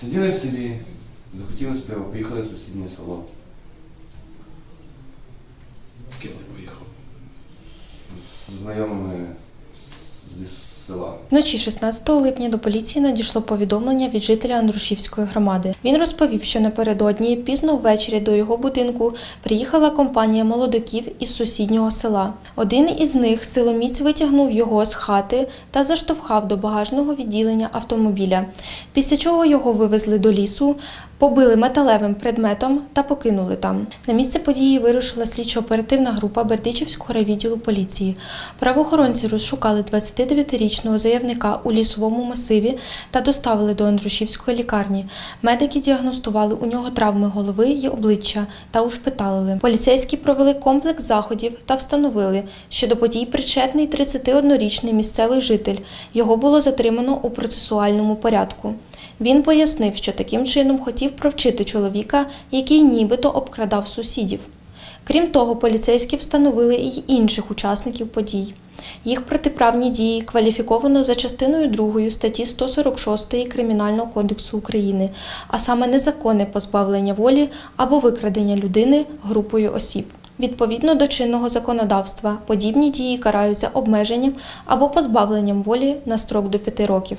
Сиділи в селі, захотіли пиво, поїхали в сусіднє село. З ким ти поїхав? З знайомими з- зі села. Вночі 16 липня до поліції надійшло повідомлення від жителя Андрушівської громади. Він розповів, що напередодні пізно ввечері до його будинку приїхала компанія молодиків із сусіднього села. Один із них силоміць витягнув його з хати та заштовхав до багажного відділення автомобіля. Після чого його вивезли до лісу, побили металевим предметом та покинули там. На місце події вирушила слідчо-оперативна група Бердичівського райвідділу поліції. Правоохоронці розшукали 29-річного заявника у лісовому масиві та доставили до Андрушівської лікарні. Медики діагностували у нього травми голови й обличчя та ушпиталили. Поліцейські провели комплекс заходів та встановили, що до подій причетний 31-річний місцевий житель. Його було затримано у процесуальному порядку. Він пояснив, що таким чином хотів провчити чоловіка, який нібито обкрадав сусідів. Крім того, поліцейські встановили й інших учасників подій. Їх протиправні дії кваліфіковано за частиною 2 статті 146 Кримінального кодексу України, а саме незаконне позбавлення волі або викрадення людини групою осіб. Відповідно до чинного законодавства, подібні дії караються обмеженням або позбавленням волі на строк до 5 років.